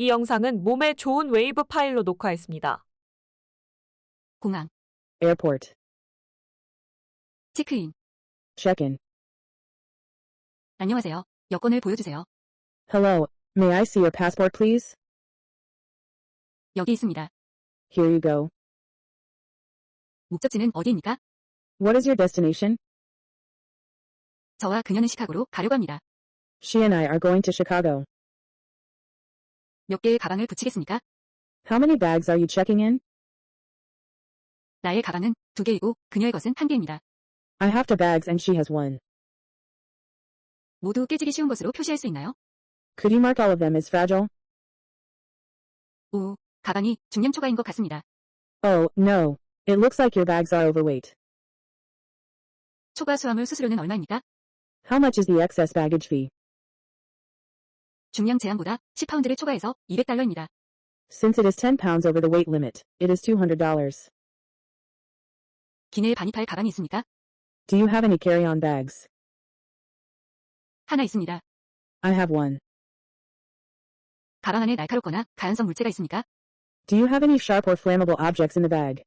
이 영상은 몸에 좋은 웨이브 파일로 녹화했습니다. 공항, Airport. 체크인. Check-in. 안녕하세요. 여권을 보여주세요. Hello. May I see your passport, please? 여기 있습니다. Here you go. 목적지는 어디입니까? What is your destination? 저와 그녀는 시카고로 가려고 합니다. She and I are going to Chicago. 몇 개의 가방을 붙이겠습니까? How many bags are you checking in? 나의 가방은 두 개이고 그녀의 것은 한 개입니다. I have two bags and she has one. 모두 깨지기 쉬운 것으로 표시할 수 있나요? Could you mark all of them as fragile? 오, 가방이 중량 초과인 것 같습니다. Oh, no. It looks like your bags are overweight. 초과 수화물 수수료는 얼마입니까? How much is the excess baggage fee? 중량 제한보다 10파운드를 초과해서 200달러입니다. Since it is 10 pounds over the weight limit, it is $200. 기내에 반입할 가방이 있습니까? Do you have any carry-on bags? 하나 있습니다. I have one. 가방 안에 날카롭거나 가연성 물체가 있습니까? Do you have any sharp or flammable objects in the bag?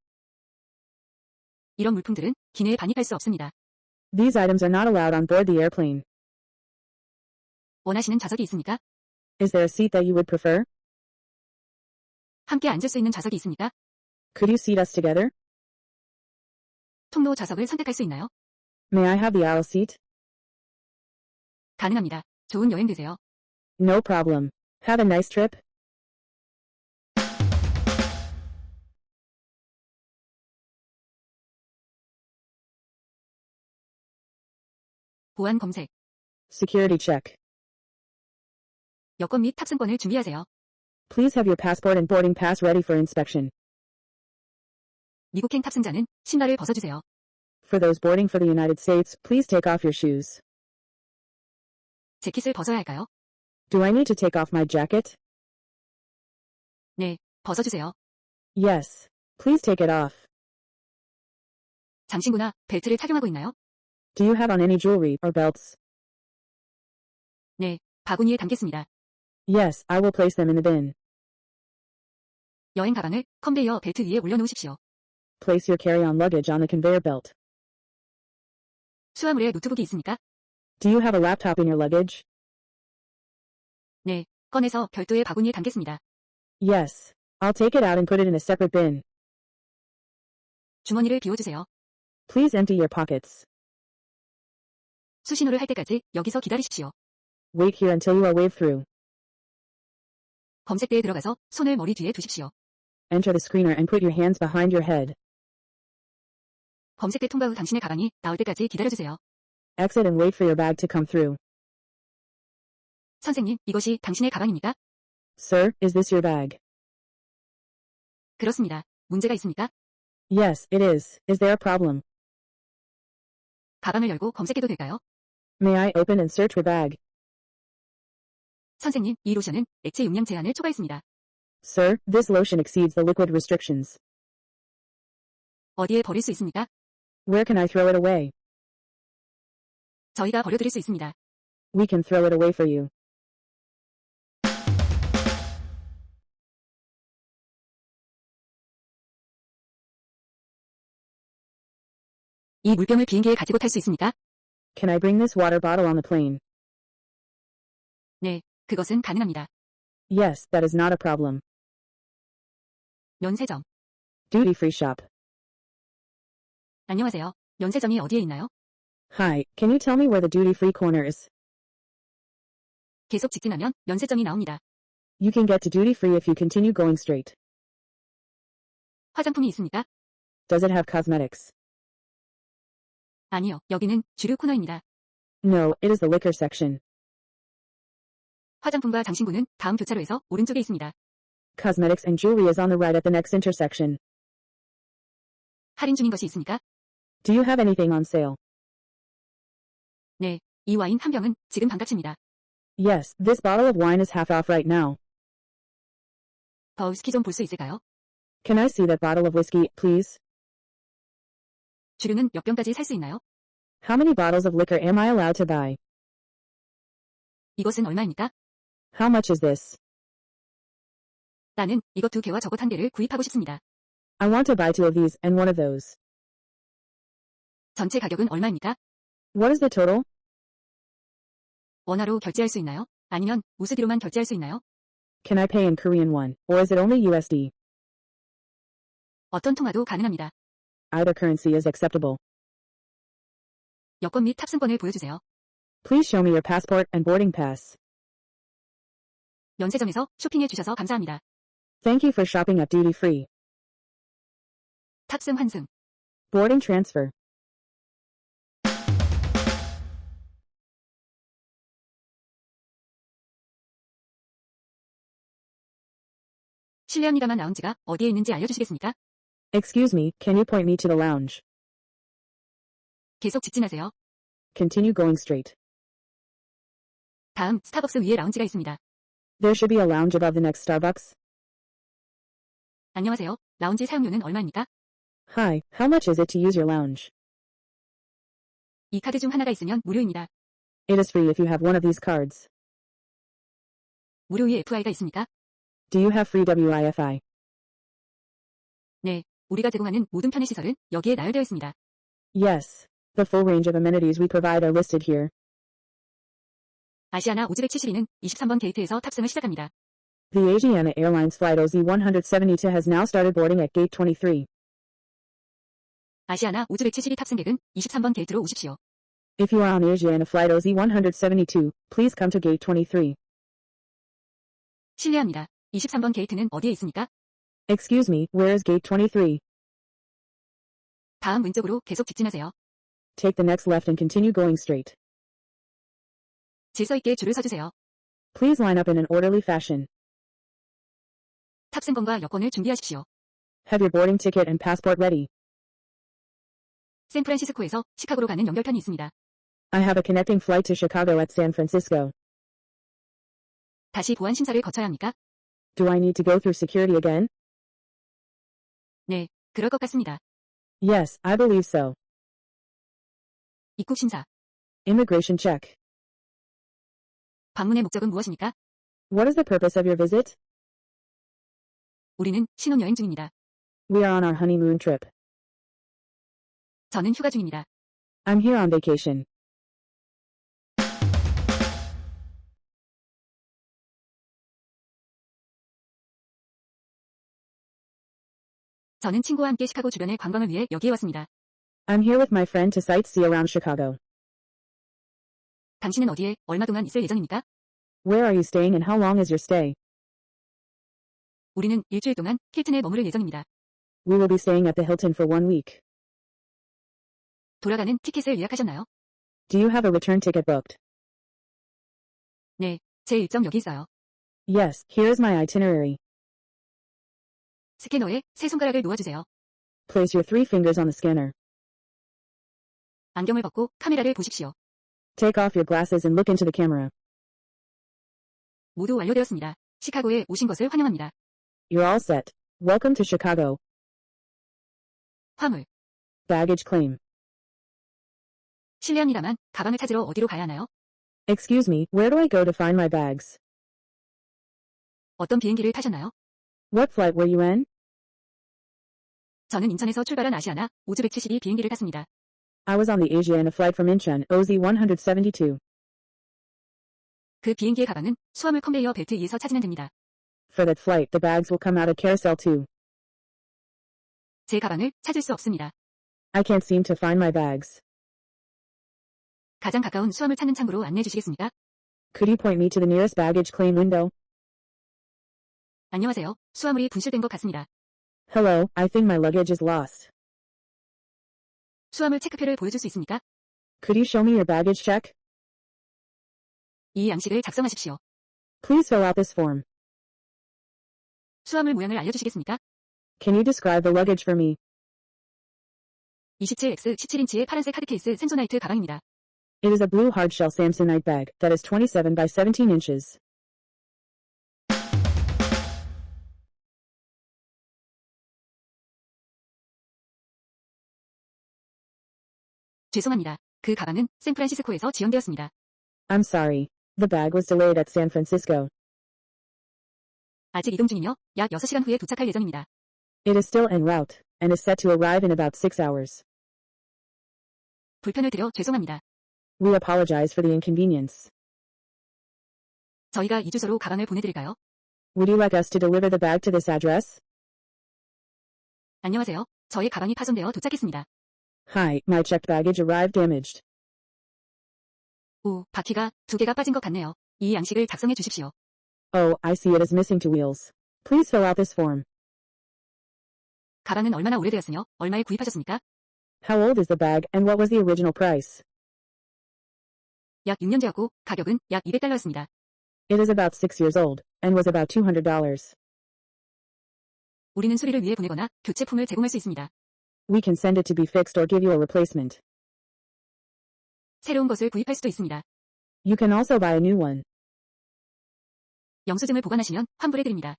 이런 물품들은 기내에 반입할 수 없습니다. These items are not allowed on board the airplane. 원하시는 좌석이 있습니까? Is there a seat that you would prefer? 함께 앉을 수 있는 좌석이 있습니까? Could you seat us together? 통로 좌석을 선택할 수 있나요? May I have the aisle seat? 가능합니다. 좋은 여행 되세요. No problem. Have a nice trip. 보안 검색, Security check. 여권 및 탑승권을 준비하세요. Please have your passport and boarding pass ready for inspection. 미국행 탑승자는 신발을 벗어주세요. For those boarding for the United States, please take off your shoes. 재킷을 벗어야 할까요? Do I need to take off my jacket? 네, 벗어주세요. Yes. Please take it off. 장신구나 벨트를 착용하고 있나요? Do you have on any jewelry or belts? 네, 바구니에 담겠습니다. Yes, I will place them in the bin. 여행 가방을 컨베이어 벨트 위에 올려놓으십시오. Place your carry-on luggage on the conveyor belt. 수화물에 노트북이 있습니까? Do you have a laptop in your luggage? 네, 꺼내서 별도의 바구니에 담겠습니다. Yes. I'll take it out and put it in a separate bin. 주머니를 비워주세요. Please empty your pockets. 수신호를 할 때까지 여기서 기다리십시오. Wait here until you are waved through. 검색대에 들어가서 손을 머리 뒤에 두십시오. Enter the screener and put your hands behind your head. 검색대 통과 후 당신의 가방이 나올 때까지 기다려주세요. Exit and wait for your bag to come through. 선생님, 이것이 당신의 가방입니까? Sir, is this your bag? 그렇습니다. 문제가 있습니까? Yes, it is. Is there a problem? 가방을 열고 검색해도 될까요? May I open and search your bag? 선생님, 이 로션은 액체 용량 제한을 초과했습니다. Sir, this lotion exceeds the liquid restrictions. 어디에 버릴 수 있습니까? Where can I throw it away? 저희가 버려드릴 수 있습니다. We can throw it away for you. 이 물병을 비행기에 가지고 탈 수 있습니까? Can I bring this water bottle on the plane? 네, 그것은 가능합니다. Yes, that is not a problem. 면세점. Duty free shop. 안녕하세요. 면세점이 어디에 있나요? Hi, can you tell me where the duty free corner is? 계속 직진하면 면세점이 나옵니다. You can get to duty free if you continue going straight. 화장품이 있습니까? Does it have cosmetics? 아니요, 여기는 주류 코너입니다. No, it is the liquor section. 화장품과 장신구는 다음 교차로에서 오른쪽에 있습니다. Cosmetics and jewelry is on the right at the next intersection. 할인 중인 것이 있습니까? Do you have anything on sale? 네, 이 와인 한 병은 지금 반값입니다. Yes, this bottle of wine is half off right now. 더 위스키 좀 볼 수 있을까요? Can I see that bottle of whiskey, please? 주류는 몇 병까지 살 수 있나요? How many bottles of liquor am I allowed to buy? 이것은 얼마입니까? How much is this? 나는 이것 두 개와 저것 한 개를 구입하고 싶습니다. I want to buy two of these and one of those. 전체 가격은 얼마입니까? What is the total? 원화로 결제할 수 있나요? 아니면 우스디로만 결제할 수 있나요? Can I pay in Korean won, or is it only USD? 어떤 통화도 가능합니다. Either currency is acceptable. 여권 및 탑승권을 보여주세요. Please show me your passport and boarding pass. 면세점에서 쇼핑해 주셔서 감사합니다. Thank you for shopping at duty free. 탑승 환승. Boarding transfer. 실례합니다만 라운지가 어디에 있는지 알려주시겠습니까? Excuse me, can you point me to the lounge? 계속 직진하세요. Continue going straight. 다음 스타벅스 위에 라운지가 있습니다. There should be a lounge above the next Starbucks. 안녕하세요. 라운지 사용료는 얼마입니까? Hi, how much is it to use your lounge? 이 카드 중 하나가 있으면 무료입니다. It is free if you have one of these cards. 무료 위 FI가 있습니까? Do you have free WIFI? 네. 우리가 제공하는 모든 편의 시설은 여기에 나열되어 있습니다. Yes. The full range of amenities we provide are listed here. 아시아나 572는 23번 게이트에서 탑승을 시작합니다. The Asiana Airlines flight OZ-172 has now started boarding at gate 23. 아시아나 우즈베키 탑승객은 23번 게이트로 오십시오. If you are on Asiana flight OZ-172, please come to gate 23. 실례합니다. 23번 게이트는 어디에 있습니까? Excuse me, where is gate 23? 다음 왼쪽으로 계속 직진하세요. Take the next left and continue going straight. 질서 있게 줄을 서주세요. Please line up in an orderly fashion. 탑승권과 여권을 준비하십시오. Have your boarding ticket and passport ready. 샌프란시스코에서 시카고로 가는 연결편이 있습니다. I have a connecting flight to Chicago at San Francisco. 다시 보안 심사를 거쳐야 합니까? Do I need to go through security again? 네, 그럴 것 같습니다. Yes, I believe so. 입국 심사. Immigration check. 방문의 목적은 무엇입니까? What is the purpose of your visit? 우리는 신혼여행 중입니다. We are on our honeymoon trip. 저는 휴가 중입니다. I'm here on vacation. 저는 친구와 함께 시카고 주변의 관광을 위해 여기에 왔습니다. I'm here with my friend to sightsee around Chicago. 당신은 어디에 얼마 동안 있을 예정입니까? Where are you staying and how long is your stay? 우리는 일주일 동안 힐튼에 머무를 예정입니다. We will be staying at the Hilton for one week. 돌아가는 티켓을 예약하셨나요? Do you have a return ticket booked? 네, 제 일정 여기 있어요. Yes, here is my itinerary. 스캐너에 세 손가락을 놓아주세요. Place your three fingers on the scanner. 안경을 벗고 카메라를 보십시오. Take off your glasses and look into the camera. 모두 완료되었습니다. 시카고에 오신 것을 환영합니다. You're all set. Welcome to Chicago. 화물. Baggage claim. 실례합니다만 가방을 찾으러 어디로 가야 하나요? Excuse me, where do I go to find my bags? 어떤 비행기를 타셨나요? What flight were you in? 저는 인천에서 출발한 아시아나 오즈베키 비행기를 탔습니다. I was on the Asiana flight from Incheon, OZ-172. 그 비행기의 가방은 수화물 컨베이어 벨트 위에서 찾으면 됩니다. For that flight, the bags will come out of Carousel 2. 제 가방을 찾을 수 없습니다. I can't seem to find my bags. 가장 가까운 수화물 찾는 창구로 안내해 주시겠습니까? Could you point me to the nearest baggage claim window? 안녕하세요. 수화물이 분실된 것 같습니다. Hello, I think my luggage is lost. 수화물 체크표를 보여줄 수 있습니까? Could you show me your baggage check? 이 양식을 작성하십시오. Please fill out this form. 수화물 모양을 알려주시겠습니까? Can you describe the luggage for me? 27X 17인치의 파란색 하드 케이스 센소나이트 가방입니다. It is a blue hardshell Samsonite bag that is 27 by 17 inches. 죄송합니다. 그 가방은 샌프란시스코에서 지연되었습니다. I'm sorry. The bag was delayed at San Francisco. 아직 이동 중이며 약 6시간 후에 도착할 예정입니다. It is still en route, and is set to arrive in about six hours. 불편을 드려 죄송합니다. We apologize for the inconvenience. 저희가 이 주소로 가방을 보내드릴까요? Would you like us to deliver the bag to this address? 안녕하세요. 저의 가방이 파손되어 도착했습니다. Hi, my checked baggage arrived damaged. 오, 바퀴가 두 개가 빠진 것 같네요. 이 양식을 작성해 주십시오. Oh, I see it is missing two wheels. Please fill out this form. 가방은 얼마나 오래되었으며 얼마에 구입하셨습니까? How old is the bag, and what was the original price? 약 6년 되었고 가격은 약 200달러였습니다. It is about six years old, and was about $200. 우리는 수리를 위해 보내거나 교체품을 제공할 수 있습니다. We can send it to be fixed or give you a replacement. 새로운 것을 구입할 수도 있습니다. You can also buy a new one. 영수증을 보관하시면 환불해드립니다.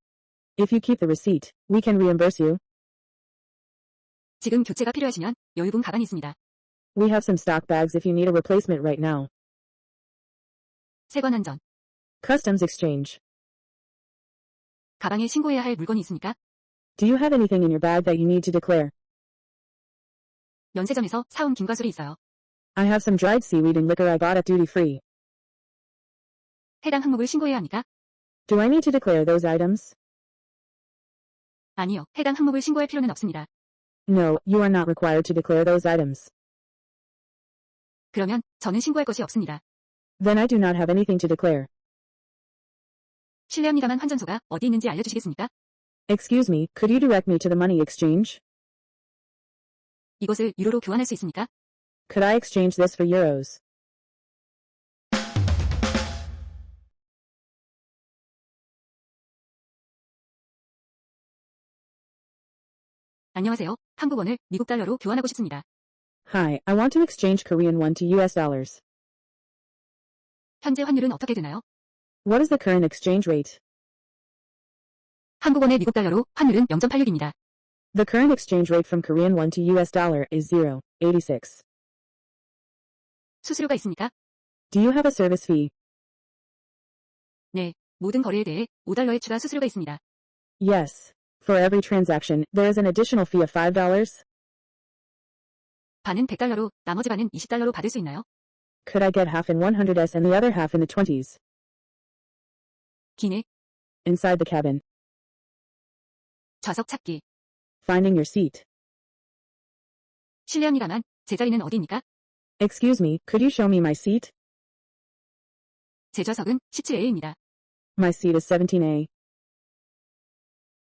If you keep the receipt, we can reimburse you. 지금 교체가 필요하시면 여유분 가방이 있습니다. We have some stock bags if you need a replacement right now. 세관 한전. Customs exchange. 가방에 신고해야 할 물건이 있습니까? Do you have anything in your bag that you need to declare? 면세점에서 사온 김과술이 있어요. I have some dried seaweed and liquor I bought at duty free. 해당 항목을 신고해야 합니까? Do I need to declare those items? 아니요. 해당 항목을 신고할 필요는 없습니다. No, you are not required to declare those items. 그러면 저는 신고할 것이 없습니다. Then I do not have anything to declare. 실례합니다만 환전소가 어디 있는지 알려주시겠습니까? Excuse me, could you direct me to the money exchange? 이것을 유로로 교환할 수 있습니까? Could I exchange this for euros? 안녕하세요. 한국 원을 미국 달러로 교환하고 싶습니다. Hi, I want to exchange Korean won to US dollars. 현재 환율은 어떻게 되나요? What is the current exchange rate? 한국 원의 미국 달러로 환율은 0.86입니다. The current exchange rate from Korean won to US dollar is 0.86. 수수료가 있습니까? Do you have a service fee? 모든 거래에 대해 5달러의 추가 수수료가 있습니다. Yes. For every transaction, there is an additional fee of $5. 반은 100달러로 나머지 반은 20달러로 받을 수 있나요? Could I get half in 100s and the other half in the 20s? 기내, Inside the cabin. 좌석 찾기. Finding your seat. 실례합니다만 제 자리는 어디입니까? Excuse me, could you show me my seat? 제 좌석은 17A입니다. My seat is 17A.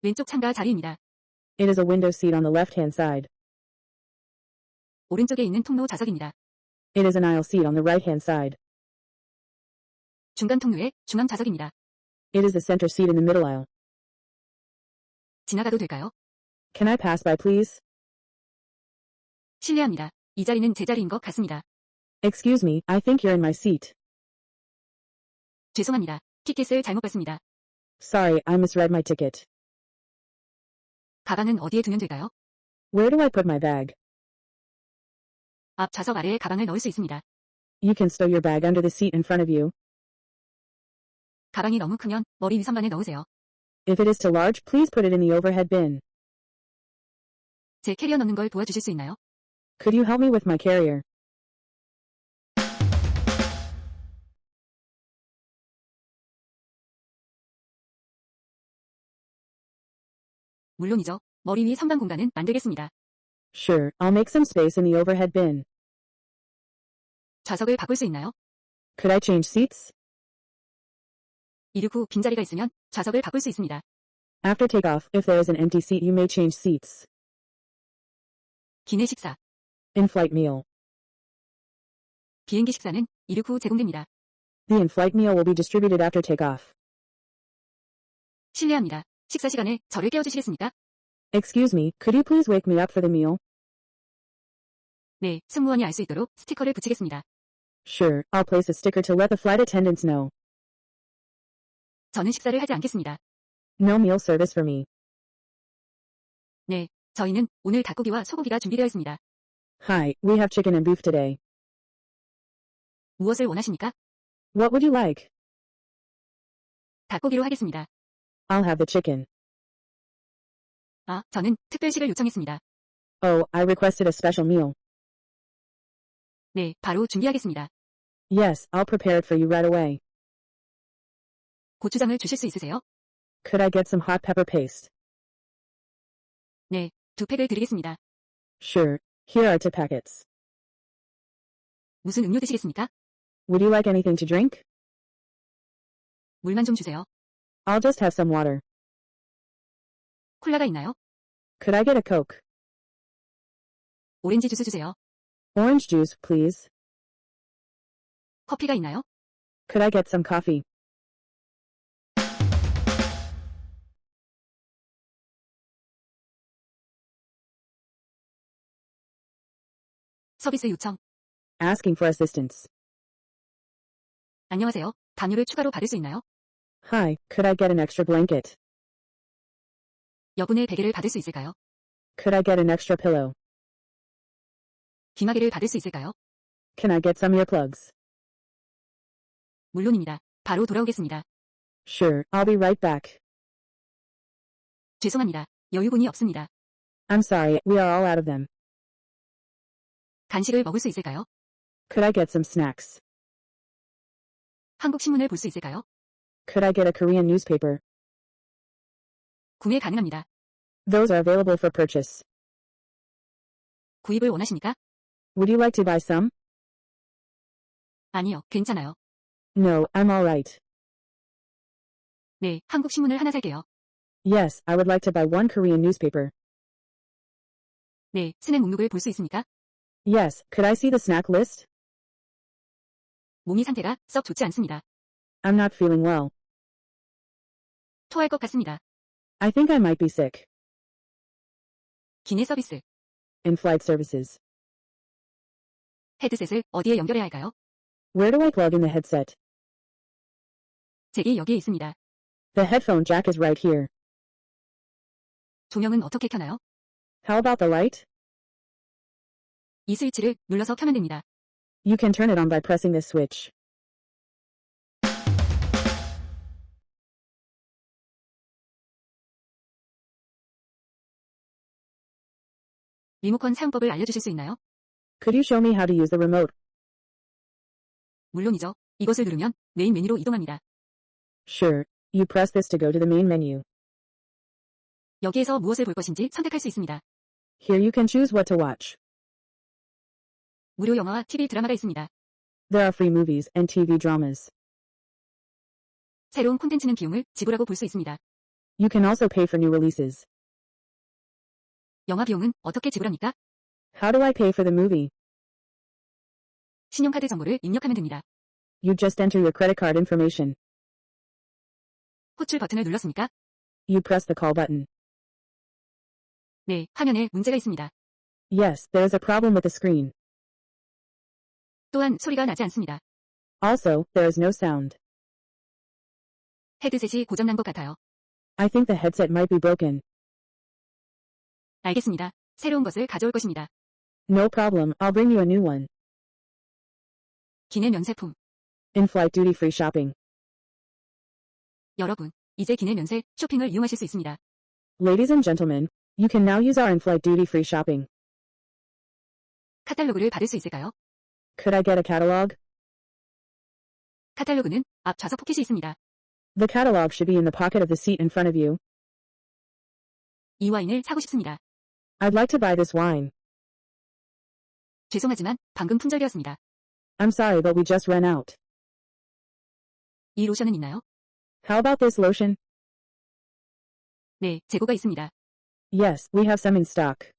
왼쪽 창가 자리입니다. It is a window seat on the left-hand side. 오른쪽에 있는 통로 좌석입니다. It is an aisle seat on the right-hand side. 중간 통로의 중앙 좌석입니다. It is the center seat in the middle aisle. 지나가도 될까요? Can I pass by, please? 실례합니다. 이 자리는 제 자리인 것 같습니다. Excuse me, I think you're in my seat. 죄송합니다. 티켓을 잘못 봤습니다. Sorry, I misread my ticket. 가방은 어디에 두면 될까요? Where do I put my bag? 앞 좌석 아래에 가방을 넣을 수 있습니다. You can stow your bag under the seat in front of you. 가방이 너무 크면 머리 위선반에 넣으세요. If it is too large, please put it in the overhead bin. 제 캐리어 넣는 걸 도와주실 수 있나요? Could you help me with my carrier? 물론이죠. 머리 위 선반 공간은 만들겠습니다. Sure, I'll make some space in the overhead bin. 좌석을 바꿀 수 있나요? Could I change seats? 이륙 후 빈자리가 있으면 좌석을 바꿀 수 있습니다. After takeoff, if there is an empty seat, you may change seats. 기내 식사, In-flight meal. 비행기 식사는 이륙 후 제공됩니다. The in-flight meal will be distributed after takeoff. 실례합니다. 식사 시간에 저를 깨워주시겠습니까? Excuse me, could you please wake me up for the meal? 네, 승무원이 알 수 있도록 스티커를 붙이겠습니다. Sure, I'll place a sticker to let the flight attendants know. 저는 식사를 하지 않겠습니다. No meal service for me. 저희는 오늘 닭고기와 소고기가 준비되어 있습니다. Hi, we have chicken and beef today. 무엇을 원하십니까? What would you like? 닭고기로 하겠습니다. I'll have the chicken. 아, 저는 특별식을 요청했습니다. Oh, I requested a special meal. 네, 바로 준비하겠습니다. Yes, I'll prepare it for you right away. 고추장을 주실 수 있으세요? Could I get some hot pepper paste? 네, 두 팩을 드리겠습니다. Sure. Here are two packets. 무슨 음료 드시겠습니까? Would you like anything to drink? 물만 좀 주세요. I'll just have some water. 콜라가 있나요? Could I get a Coke? 오렌지 주스 주세요. Orange juice, please. 커피가 있나요? Could I get some coffee? 서비스 요청. Asking for assistance. 안녕하세요. 담요를 추가로 받을 수 있나요? Hi, could I get an extra blanket? 여분의 베개를 받을 수 있을까요? Could I get an extra pillow? 귀마개를 받을 수 있을까요? Can I get some earplugs? 물론입니다. 바로 돌아오겠습니다. Sure, I'll be right back. 죄송합니다. 여유분이 없습니다. I'm sorry, we are all out of them. 간식을 먹을 수 있을까요? Could I get some snacks? 한국 신문을 볼 수 있을까요? Could I get a Korean newspaper? 구매 가능합니다. Those are available for purchase. 구입을 원하십니까? Would you like to buy some? 아니요, 괜찮아요. No, I'm alright. 네, 한국 신문을 하나 살게요. Yes, I would like to buy one Korean newspaper. 네, 스낵 목록을 볼 수 있습니까? Yes, could I see the snack list? 몸이 상태가 썩 좋지 않습니다. I'm not feeling well. 토할 것 같습니다. I think I might be sick. 기내 서비스. In-flight services. 헤드셋을 어디에 연결해야 할까요? Where do I plug in the headset? 잭이 여기에 있습니다. The headphone jack is right here. 조명은 어떻게 켜나요? How about the light? 이 스위치를 눌러서 켜면 됩니다. You can turn it on by pressing this switch. 리모컨 사용법을 알려주실 수 있나요? Could you show me how to use the remote? 물론이죠. 이것을 누르면 메인 메뉴로 이동합니다. Sure. You press this to go to the main menu. 여기에서 무엇을 볼 것인지 선택할 수 있습니다. Here you can choose what to watch. 무료 영화와 TV 드라마가 있습니다. There are free movies and TV dramas. 새로운 콘텐츠는 비용을 지불하고 볼 수 있습니다. You can also pay for new releases. 영화 비용은 어떻게 지불합니까? How do I pay for the movie? 신용카드 정보를 입력하면 됩니다. You just enter your credit card information. 호출 버튼을 눌렀습니까? You press the call button. 네, 화면에 문제가 있습니다. Yes, there is a problem with the screen. 또한 소리가 나지 않습니다. Also, there is no sound. 헤드셋이 고장난 것 같아요. I think the headset might be broken. 알겠습니다. 새로운 것을 가져올 것입니다. No problem, I'll bring you a new one. 기내 면세품. In-flight duty-free shopping. 여러분, 이제 기내 면세 쇼핑을 이용하실 수 있습니다. Ladies and gentlemen, you can now use our in-flight duty-free shopping. 카탈로그를 받을 수 있을까요? Could I get a catalog? 카탈로그는 앞 좌석 포켓이 있습니다. The catalog should be in the pocket of the seat in front of you. 이 와인을 사고 싶습니다. I'd like to buy this wine. 죄송하지만 방금 품절되었습니다. I'm sorry, but we just ran out. 이 로션은 있나요? How about this lotion? 네, 재고가 있습니다. Yes, we have some in stock.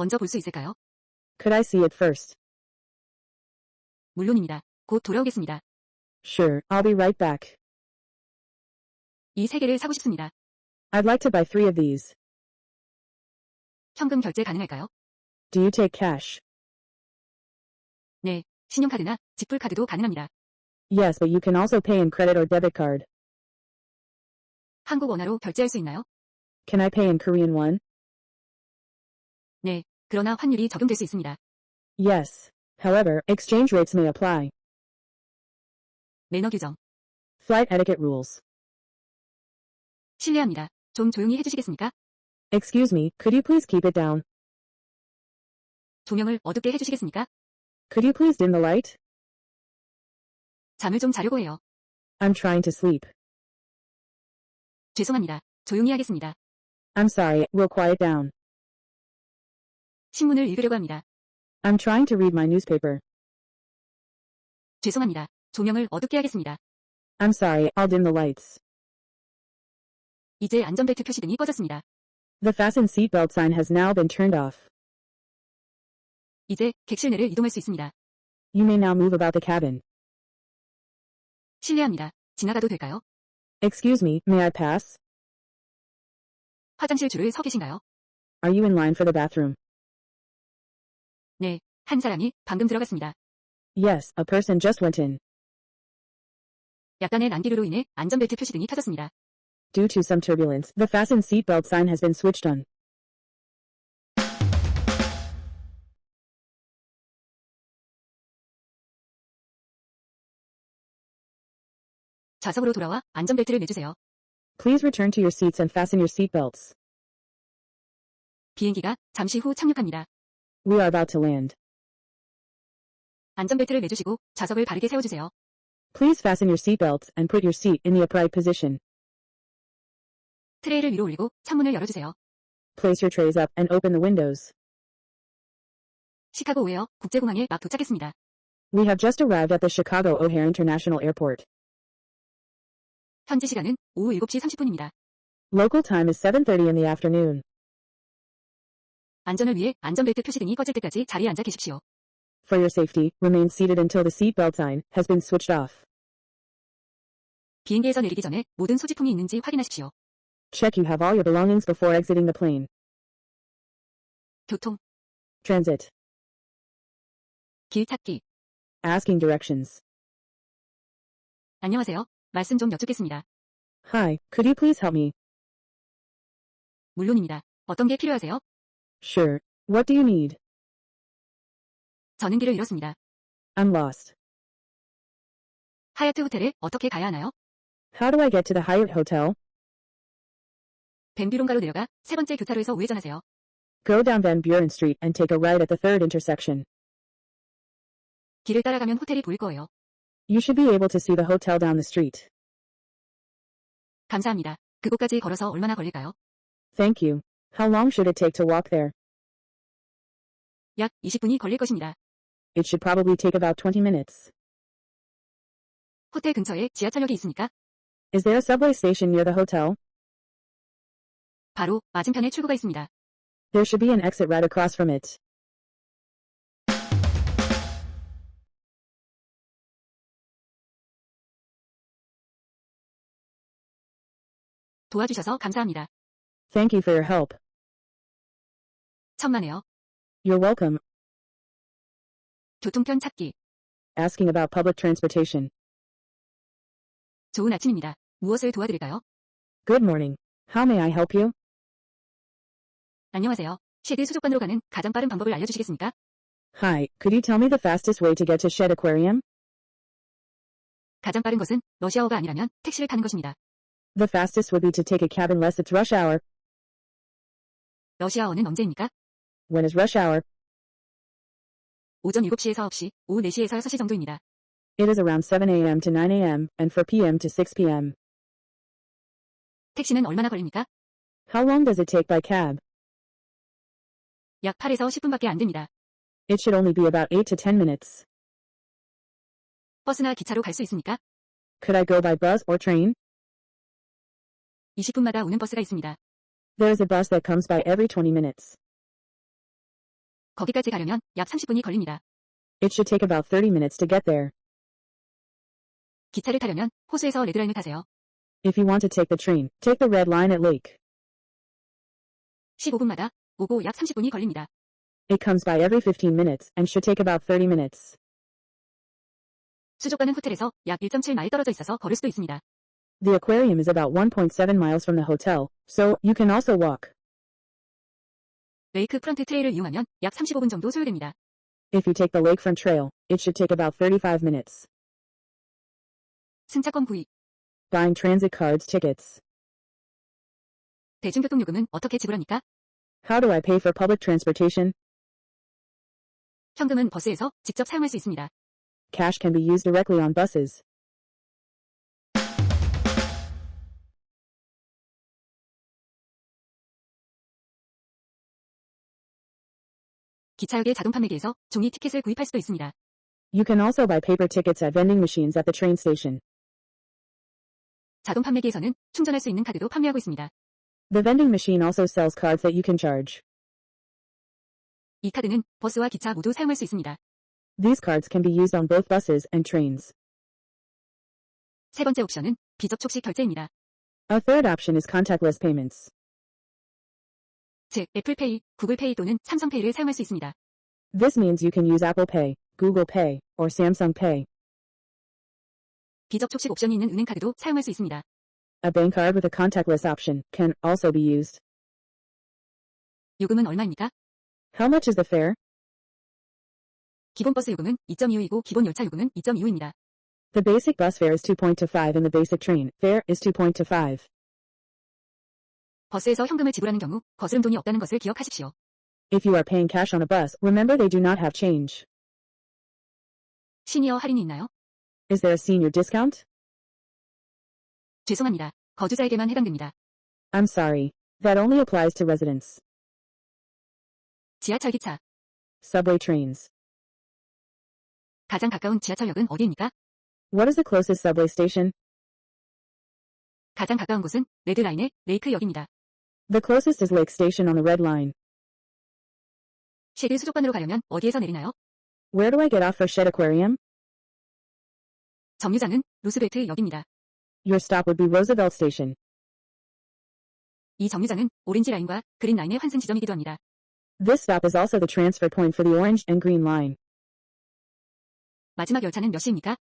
먼저 볼 수 있을까요? Could I see it first? 물론입니다. 곧 돌아오겠습니다. Sure, I'll be right back. 이 세 개를 사고 싶습니다. I'd like to buy three of these. 현금 결제 가능할까요? Do you take cash? 네, 신용카드나 지불카드도 가능합니다. Yes, but you can also pay in credit or debit card. 한국 원화로 결제할 수 있나요? Can I pay in Korean won? 네, 그러나 환율이 적용될 수 있습니다. Yes. However, exchange rates may apply. 매너 규정. Flight etiquette rules. 실례합니다. 좀 조용히 해주시겠습니까? Excuse me, could you please keep it down? 조명을 어둡게 해주시겠습니까? Could you please dim the light? 잠을 좀 자려고 해요. I'm trying to sleep. 죄송합니다. 조용히 하겠습니다. I'm sorry, we'll quiet down. 신문을 읽으려고 합니다. I'm trying to read my newspaper. 죄송합니다. 조명을 어둡게 하겠습니다. I'm sorry, I'll dim the lights. 이제 안전벨트 표시등이 꺼졌습니다. The fasten seatbelt sign has now been turned off. 이제 객실 내를 이동할 수 있습니다. You may now move about the cabin. 실례합니다. 지나가도 될까요? Excuse me, may I pass? 화장실 줄을 서 계신가요? Are you in line for the bathroom? 네, 한 사람이 방금 들어갔습니다. Yes, a person just went in. 약간의 난기류로 인해 안전벨트 표시등이 켜졌습니다. Due to some turbulence, the fasten seatbelt sign has been switched on. 좌석으로 돌아와 안전벨트를 매주세요. Please return to your seats and fasten your seatbelts. 비행기가 잠시 후 착륙합니다. We are about to land. 안전벨트를 매주시고 좌석을 바르게 세워주세요. Please fasten your seatbelts and put your seat in the upright position. 트레이를 위로 올리고 창문을 열어주세요. Place your trays up and open the windows. 시카고 오웨어 국제공항에 막 도착했습니다. We have just arrived at the Chicago O'Hare International Airport. 현지 시간은 오후 7시 30분입니다. Local time is 7:30 in the afternoon. 안전을 위해 안전벨트 표시등이 꺼질 때까지 자리에 앉아 계십시오. For your safety, remain seated until the seatbelt sign has been switched off. 비행기에서 내리기 전에 모든 소지품이 있는지 확인하십시오. Check you have all your belongings before exiting the plane. 교통, Transit. 길 찾기. Asking directions. 안녕하세요. 말씀 좀 여쭙겠습니다. Hi, could you please help me? 물론입니다. 어떤 게 필요하세요? Sure. What do you need? 저는 길을 잃었습니다. I'm lost. 하얏트 호텔에 어떻게 가야 하나요? How do I get to the Hyatt Hotel? 벤뷰론가로 내려가 세 번째 교차로에서 우회전하세요. Go down Van Buren Street and take a right at the third intersection. 길을 따라가면 호텔이 보일 거예요. You should be able to see the hotel down the street. 감사합니다. 그곳까지 걸어서 얼마나 걸릴까요? Thank you. How long should it take to walk there? 약 20분이 걸릴 것입니다. It should probably take about 20 minutes. 호텔 근처에 지하철역이 있으니까 Is there a subway station near the hotel? 바로 맞은편에 출구가 있습니다. There should be an exit right across from it. 도와주셔서 감사합니다. Thank you for your help. 천만에요. You're welcome. 교통편 찾기. Asking about public transportation. 좋은 아침입니다. 무엇을 도와드릴까요? Good morning. How may I help you? 안녕하세요. 쉐드 수족관으로 가는 가장 빠른 방법을 알려주시겠습니까? Hi, could you tell me the fastest way to get to Shed Aquarium? 가장 빠른 것은 러시아어가 아니라면 택시를 타는 것입니다. The fastest would be to take a cab unless it's rush hour. 러시아어는 언제입니까? When is rush hour? 오전 7시에서 9시, 오후 4시에서 6시 정도입니다. It is around 7 a.m. to 9 a.m. and 4 p.m. to 6 p.m. 택시는 얼마나 걸립니까? How long does it take by cab? 약 8에서 10분밖에 안 됩니다. It should only be about 8 to 10 minutes. 버스나 기차로 갈 수 있습니까? Could I go by bus or train? 20분마다 오는 버스가 있습니다. There is a bus that comes by every 20 minutes. 거기까지 가려면 약 30분이 걸립니다. It should take about 30 minutes to get there. 기차를 타려면 호수에서 레드라인을 타세요. If you want to take the train, take the red line at Lake. 15분마다 오고 약 30분이 걸립니다. It comes by every 15 minutes and should take about 30 minutes. 수족관은 호텔에서 약 1.7마일 떨어져 있어서 걸을 수도 있습니다. The aquarium is about 1.7 miles from the hotel, so you can also walk. 레이크 프런트 트레일을 이용하면 약 35분 정도 소요됩니다. If you take the lakefront trail, it should take about 35 minutes. 승차권 구입. Buying transit cards tickets. 대중교통 요금은 어떻게 지불합니까? How do I pay for public transportation? 현금은 버스에서 직접 사용할 수 있습니다. Cash can be used directly on buses. 기차역의 자동 판매기에서 종이 티켓을 구입할 수도 있습니다. You can also buy paper tickets at vending machines at the train station. 자동 판매기에서는 충전할 수 있는 카드도 판매하고 있습니다. The vending machine also sells cards that you can charge. 이 카드는 버스와 기차 모두 사용할 수 있습니다. These cards can be used on both buses and trains. 세 번째 옵션은 비접촉식 결제입니다. A third option is contactless payments. 즉, 애플페이, 구글페이 또는 삼성페이를 사용할 수 있습니다. This means you can use Apple Pay, Google Pay, or Samsung Pay. 비접촉식 옵션이 있는 은행카드도 사용할 수 있습니다. A bank card with a contactless option can also be used. 요금은 얼마입니까? How much is the fare? 기본 버스 요금은 2.25이고 기본 열차 요금은 2.25입니다. The basic bus fare is 2.25 and the basic train fare is 2.25. 버스에서 현금을 지불하는 경우 거스름 돈이 없다는 것을 기억하십시오. If you are paying cash on a bus, remember they do not have change. 시니어 할인이 있나요? Is there a senior discount? 죄송합니다. 거주자에게만 해당됩니다. I'm sorry. That only applies to residents. 지하철 기차. Subway trains. 가장 가까운 지하철역은 어디입니까? What is the closest subway station? 가장 가까운 곳은 레드라인의 레이크역입니다. The closest is Lake Station on the Red Line. 쉐드 수족관으로 가려면 어디에서 내리나요? Where do I get off for Shed Aquarium? 정류장은 루스베트역입니다. Your stop would be Roosevelt Station. 이 정류장은 오렌지 라인과 그린 라인의 환승 지점이기도 합니다. This stop is also the transfer point for the Orange and Green Line. 마지막 열차는 몇 시입니까?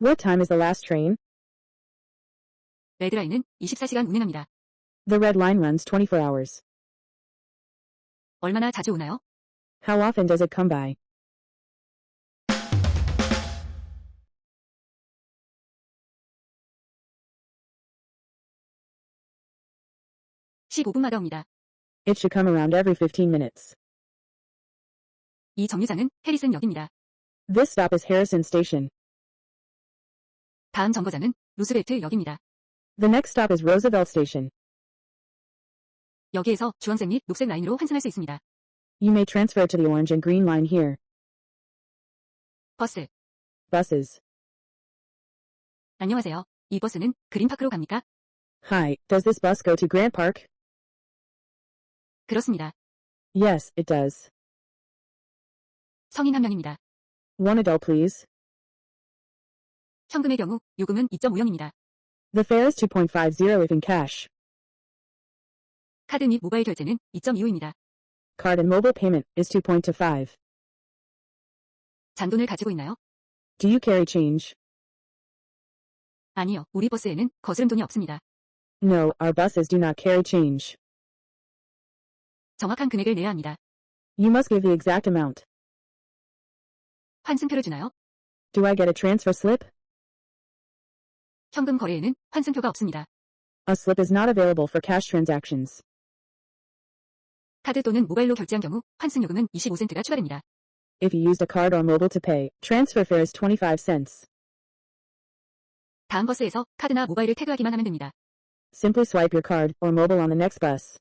What time is the last train? 레드라인은 24시간 운행합니다. The Red Line runs 24 hours. 얼마나 자주 오나요? How often does it come by? 십 15분마다 옵니다. It should come around every 15 minutes. 이 정류장은 해리슨역입니다. This stop is Harrison Station. 다음 정거장은 루스베트역입니다. The next stop is Roosevelt Station. 여기에서 주황색 및 녹색 라인으로 환승할 수 있습니다. You may transfer to the Orange and Green Line here. 버스. Buses. 안녕하세요. 이 버스는 그린파크로 갑니까? Hi, does this bus go to Grant Park? 그렇습니다. Yes, it does. 성인 한 명입니다. One adult, please. 현금의 경우 요금은 2.5영입니다. The fare is 2.50 if in cash. 카드 및 모바일 결제는 2.25입니다. Card and mobile payment is 2.25. 잔돈을 가지고 있나요? Do you carry change? 아니요. 우리 버스에는 거스름 돈이 없습니다. No, our buses do not carry change. 정확한 금액을 내야 합니다. You must give the exact amount. 환승표를 주나요? Do I get a transfer slip? 현금 거래에는 환승표가 없습니다. A slip is not available for cash transactions. 카드 또는 모바일로 결제한 경우 환승 요금은 25센트가 추가됩니다. If you used a card or mobile to pay, transfer fare is 25 cents. 다음 버스에서 카드나 모바일을 태그하기만 하면 됩니다. Simply swipe your card or mobile on the next bus.